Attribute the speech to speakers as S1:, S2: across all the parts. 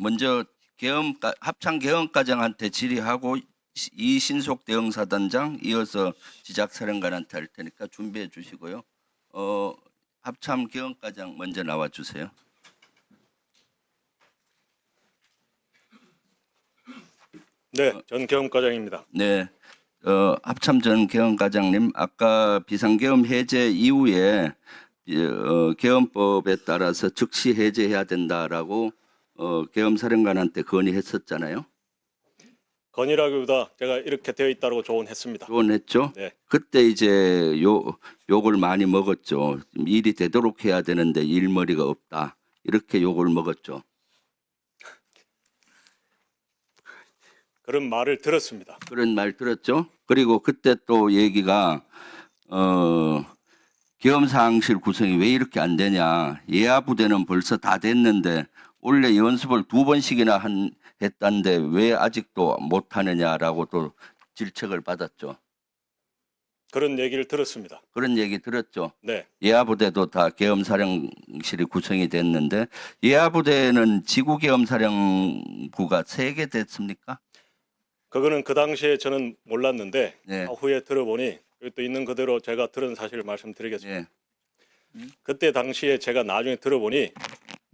S1: 먼저 계엄 합창 계엄과장한테 질의하고 이 신속 대응 사단장 이어서 지작 사령관한테 할 테니까 준비해 주시고요. 어, 합참 계엄과장 먼저 나와 주세요.
S2: 네, 전 경험과장입니다.
S1: 네. 어, 합참 전 계엄과장님 아까 비상계엄 해제 이후에 이, 어, 계엄법에 따라서 즉시 해제해야 된다라고 어, 계엄사령관한테 건의했었잖아요.
S2: 건의라기보다 제가 이렇게 되어 있다고 조언했습니다.
S1: 조언했죠.
S2: 네,
S1: 그때 이제 요 욕을 많이 먹었죠. 좀 일이 되도록 해야 되는데 일머리가 없다. 이렇게 욕을 먹었죠.
S2: 그런 말을 들었습니다.
S1: 그런 말 들었죠. 그리고 그때 또 얘기가 어 계엄사항실 구성이 왜 이렇게 안 되냐. 예하 부대는 벌써 다 됐는데 원래 연습을 두 번씩이나 한 했단데 왜 아직도 못 하느냐라고 또 질책을 받았죠.
S2: 그런 얘기를 들었습니다.
S1: 그런 얘기 들었죠.
S2: 네,
S1: 예하 부대도 다 계엄 사령실이 구성이 됐는데 예하 부대는 지구 계엄 사령부가 세 개 됐습니까?
S2: 그거는 그 당시에 저는 몰랐는데
S1: 네.
S2: 후에 들어보니 여기 또 있는 그대로 제가 들은 사실을 말씀드리겠습니다.
S1: 예.
S2: 그때 당시에 제가 나중에 들어보니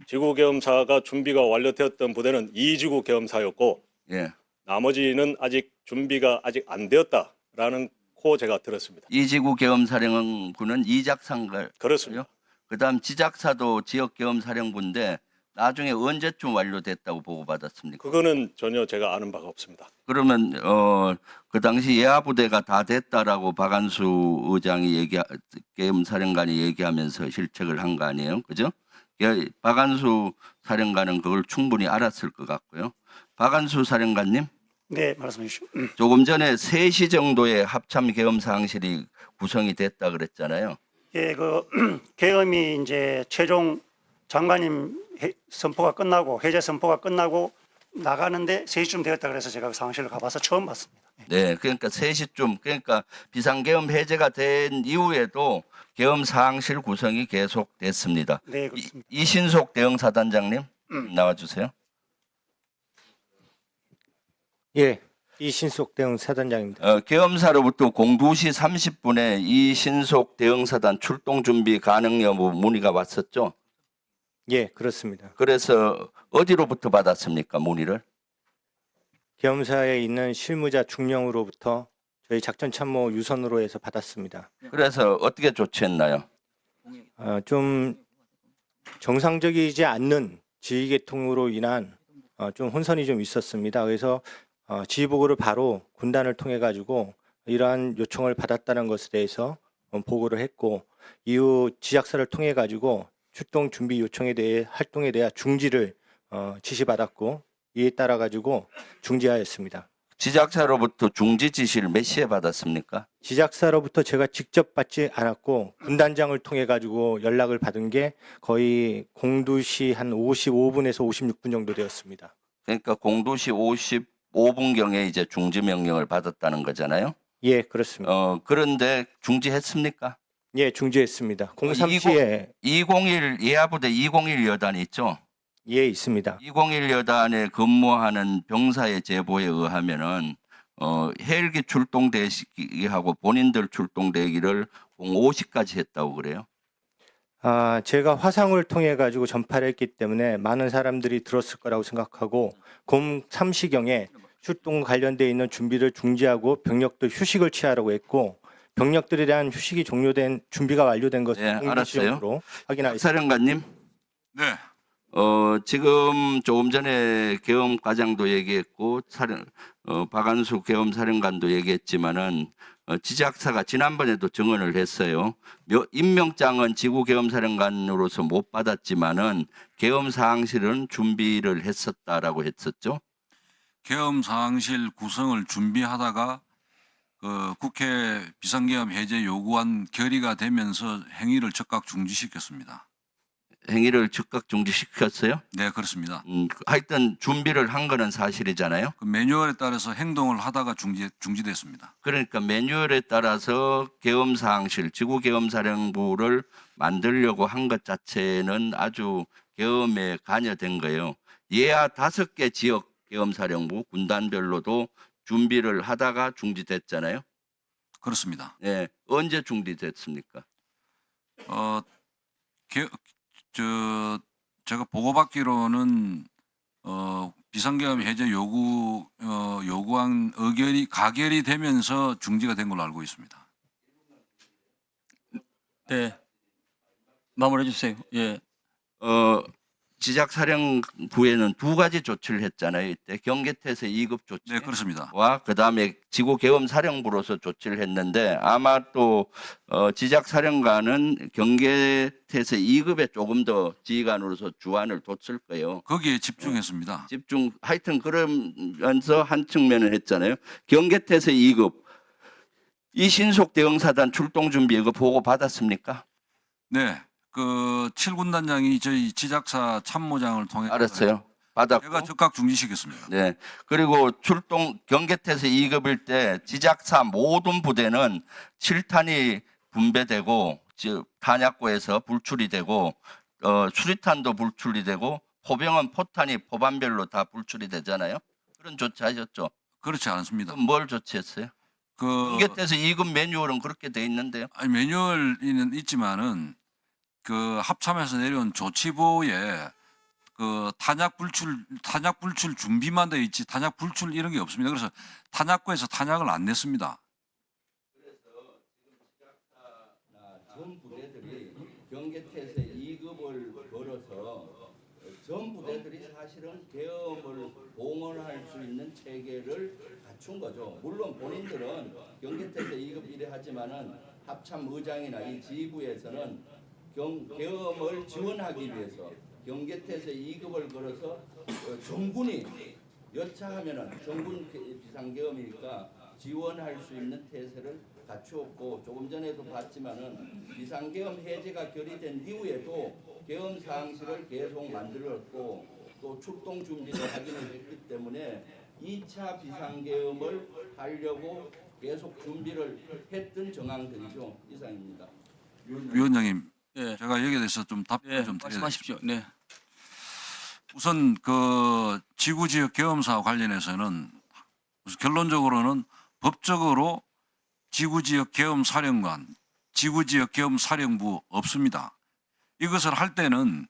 S2: 지구 계엄사가 준비가 완료되었던 부대는 이지구 계엄사였고
S1: 예.
S2: 나머지는 아직 준비가 아직 안 되었다라는 코 제가 들었습니다.
S1: 이지구 계엄 사령부는 이작상가
S2: 그렇습니다.
S1: 그다음 지작사도 지역 계엄 사령부인데 나중에 언제쯤 완료됐다고 보고받았습니까?
S2: 그거는 전혀 제가 아는 바가 없습니다.
S1: 그러면 어 그 당시 예하 부대가 다 됐다라고 박안수 의장이 얘기 계엄 사령관이 얘기하면서 실책을 한 거 아니에요, 그죠? 예, 박안수 사령관은 그걸 충분히 알았을 것 같고요. 박안수 사령관님,
S3: 네, 말씀해 주시오.
S1: 조금 전에 3시 정도에 합참 계엄 사항실이 구성이 됐다 그랬잖아요.
S3: 예, 그 계엄이 이제 최종 장관님 해- 선포가 끝나고 해제 선포가 끝나고 나가는데 3시쯤 되었다 그래서 제가 그 상황실을 가봐서 처음 봤습니다.
S1: 네, 그러니까 3시쯤 그러니까 비상계엄 해제가 된 이후에도 계엄 사항실 구성이 계속됐습니다.
S3: 네,
S1: 이,
S3: 그렇습니다.
S1: 이신속 대응 사단장님 나와주세요.
S4: 예, 이신속 대응 사단장입니다.
S1: 어, 계엄사로부터 02시 30분에 이신속 대응 사단 출동 준비 가능 여부 문의가 왔었죠.
S4: 예, 그렇습니다.
S1: 그래서 어디로부터 받았습니까 문의를?
S4: 계엄사에 있는 실무자 중령으로부터 저희 작전 참모 유선으로 해서 받았습니다.
S1: 그래서 어떻게 조치했나요?
S4: 어, 좀 정상적이지 않는 지휘 계통으로 인한 어, 좀 혼선이 좀 있었습니다. 그래서 어, 지휘 보고를 바로 군단을 통해 가지고 이러한 요청을 받았다는 것에 대해서 어, 보고를 했고 이후 지작사를 통해 가지고 출동 준비 요청에 대해 활동에 대한 중지를 어, 지시받았고 이에 따라 가지고 중지하였습니다.
S1: 지작사로부터 중지 지시를 몇 시에 받았습니까?
S4: 지작사로부터 제가 직접 받지 않았고 군단장을 통해 가지고 연락을 받은 게 거의 02시 한 55분에서 56분 정도 되었습니다.
S1: 그러니까 02시 55분경에 이제 중지 명령을 받았다는 거잖아요.
S4: 예, 그렇습니다.
S1: 어, 그런데 중지했습니까?
S4: 예, 중지했습니다.
S1: 이거-
S4: 03시에
S1: 201 예하부대 201 여단이 있죠.
S4: 예 있습니다.
S1: 201 여단에 근무하는 병사의 제보에 의하면은 어, 헬기 출동 대기하고 본인들 출동 대기를 05시까지 했다고 그래요.
S4: 아, 제가 화상을 통해 가지고 전파를 했기 때문에 많은 사람들이 들었을 거라고 생각하고 03시경에 출동 관련돼 있는 준비를 중지하고 병력들 휴식을 취하라고 했고 병력들에 대한 휴식이 종료된 준비가 완료된 것을
S1: 예,
S4: 공개
S1: 알았어요.
S4: 시험으로 확인하였습니다.
S1: 사령관님,
S5: 네,
S1: 어, 지금 조금 전에 계엄 과장도 얘기했고 사령 어, 박안수 계엄 사령관도 얘기했지만은 어, 지작사가 지난번에도 증언을 했어요. 몇- 임명장은 지구 계엄 사령관으로서 못 받았지만은 계엄 사항실은 준비를 했었다라고 했었죠.
S5: 계엄 사항실 구성을 준비하다가 그 국회 비상계엄 해제 요구안 결의가 되면서 행위를 즉각 중지시켰습니다.
S1: 행위를 즉각 중지시켰어요.
S5: 네, 그렇습니다.
S1: 음, 하여튼 준비를 한 거는 사실이잖아요.
S5: 그 매뉴얼에 따라서 행동을 하다가 중지 중지됐습니다.
S1: 그러니까 매뉴얼에 따라서 계엄사항실, 지구계엄사령부를 만들려고 한 것 자체는 아주 계엄에 관여된 거예요. 예하 다섯 개 지역 계엄사령부 군단별로도 준비를 하다가 중지됐잖아요.
S5: 그렇습니다.
S1: 예, 언제 중지됐습니까?
S5: 어, 개, 저 제가 보고받기로는 어, 비상계엄 해제 요구 어, 요구한 의결이 가결이 되면서 중지가 된 걸로 알고 있습니다.
S6: 네. 마무리해 주세요. 예.
S1: 어, 지작사령부에는 두 가지 조치를 했잖아요. 이때 경계태세 2급 조치.
S5: 네, 그렇습니다.
S1: 와 그다음에 지구 계엄 사령부로서 조치를 했는데 아마 또 어, 지작 사령관은 경계태세 2급에 조금 더 지휘관으로서 주안을 뒀을 거예요.
S5: 거기에 집중했습니다.
S1: 집중 하여튼 그러면서 한 측면을 했잖아요. 경계태세 2급 이 신속 대응 사단 출동 준비 이거 보고 받았습니까?
S5: 네, 그 7군단장이 저희 지작사 참모장을 통해
S1: 알았어요. 받았고.
S5: 제가 즉각 중지시켰습니다.
S1: 네. 그리고 출동 경계태세 2급일 때 지작사 모든 부대는 7탄이 분배되고 즉 탄약고에서 불출이 되고 어, 수리탄도 불출이 되고 포병은 포탄이 포반별로 다 불출이 되잖아요. 그런 조치하셨죠.
S5: 그렇지 않습니다.
S1: 그럼 뭘 조치했어요?
S5: 그
S1: 경계태세 2급 매뉴얼은 그렇게 돼 있는데요.
S5: 아니, 매뉴얼은 있지만은 그 합참에서 내려온 조치부에 그 탄약 불출 탄약 불출 준비만 돼 있지 탄약 불출 이런 게 없습니다. 그래서 탄약고에서 탄약을 안 냈습니다.
S1: 전 부대들이 경계태세 2급을 걸어서 전 부대들이 사실은 계엄을 봉헌할 수 있는 체계를 갖춘 거죠. 물론 본인들은 경계태세 2급 이래 하지만은 합참 의장이나 이 지휘부에서는 경, 계엄을 지원하기 위해서 경계태세 2급을 걸어서 어, 정군이 여차하면은 정군 비상계엄이니까 지원할 수 있는 태세를 갖추었고 조금 전에도 봤지만은 비상계엄 해제가 결의된 이후에도 계엄 사항실을 계속 만들었고 또 출동 준비를 하기는 했기 때문에 2차 비상계엄을 하려고 계속 준비를 했던 정황들이죠 이상입니다.
S5: 위원장님,
S6: 예.
S5: 제가 여기에 대해서 좀 답변
S6: 예.
S5: 좀 드려야
S6: 말씀하십시오. 네.
S5: 우선 그 지구 지역 계엄사와 관련해서는 우선 결론적으로는 법적으로 지구 지역 계엄 사령관, 지구 지역 계엄 사령부 없습니다. 이것을 할 때는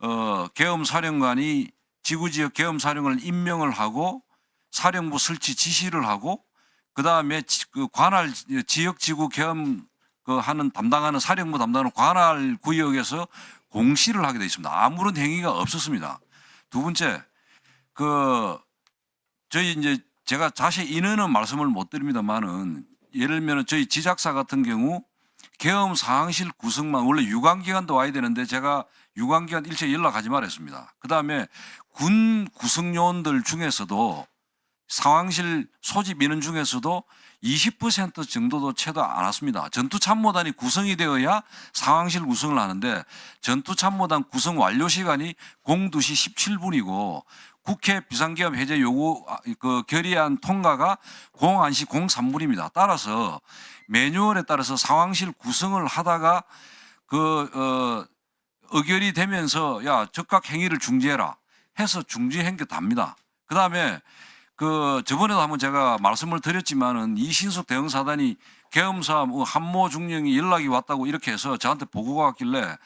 S5: 어 계엄 사령관이 지구 지역 계엄 사령을 임명을 하고 사령부 설치 지시를 하고 그 다음에 그 관할 지역 지구 계엄 그 하는 담당하는 사령부 담당하는 관할 구역에서 공시를 하게 돼 있습니다. 아무런 행위가 없었습니다. 두 번째, 그 저희 이제 제가 자세히 인원은 말씀을 못 드립니다만은 예를 들면 저희 지작사 같은 경우 계엄 상황실 구성만 원래 유관기관도 와야 되는데 제가 유관기관 일체 연락하지 말았습니다. 그 다음에 군 구성 요원들 중에서도 상황실 소집 인원 중에서도 20% 정도도 채도 안 왔습니다. 전투참모단이 구성이 되어야 상황실 구성을 하는데 전투참모단 구성 완료 시간이 02시 17분이고 국회 비상계엄 해제 요구 아, 그 결의안 통과가 01시 03분입니다. 따라서 매뉴얼에 따라서 상황실 구성을 하다가 그 어, 의결이 되면서 야 적각 행위를 중지해라 해서 중지한 게 답니다. 그 다음에 그 저번에도 한번 제가 말씀을 드렸지만은 이신숙 대응 사단이 계엄사 뭐 한모 중령이 연락이 왔다고 이렇게 해서 저한테 보고가 왔길래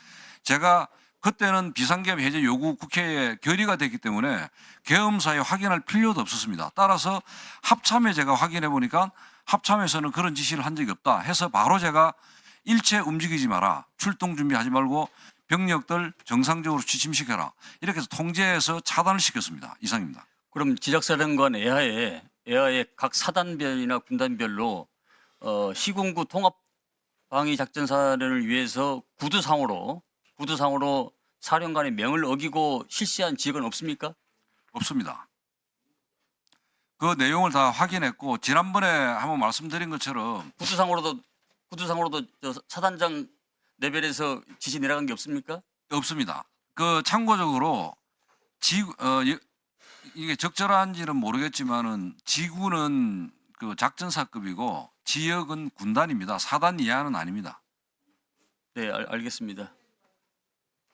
S5: 제가 그때는 비상계엄 해제 요구 국회에 결의가 됐기 때문에 계엄사에 확인할 필요도 없었습니다. 따라서 합참에 제가 확인해 보니까 합참에서는 그런 지시를 한 적이 없다 해서 바로 제가 일체 움직이지 마라. 출동 준비하지 말고 병력들 정상적으로 취침시켜라. 이렇게 해서 통제해서 차단을 시켰습니다. 이상입니다.
S6: 그럼 지작사령관 애하에 애하에 각 사단별이나 군단별로 어, 시군구 통합 방위 작전 사령을 위해서 구두상으로 구두상으로 사령관의 명을 어기고 실시한 지역은 없습니까?
S5: 없습니다. 그 내용을 다 확인했고 지난번에 한번 말씀드린 것처럼
S6: 구두상으로도 구두상으로도 저 사단장 레벨에서 지시 내려간 게 없습니까?
S5: 없습니다. 그 참고적으로 지구 어 이- 이게 적절한지는 모르겠지만은 지구는 그 작전사급이고 지역은 군단입니다. 사단 이하는 아닙니다.
S6: 네, 알, 알겠습니다.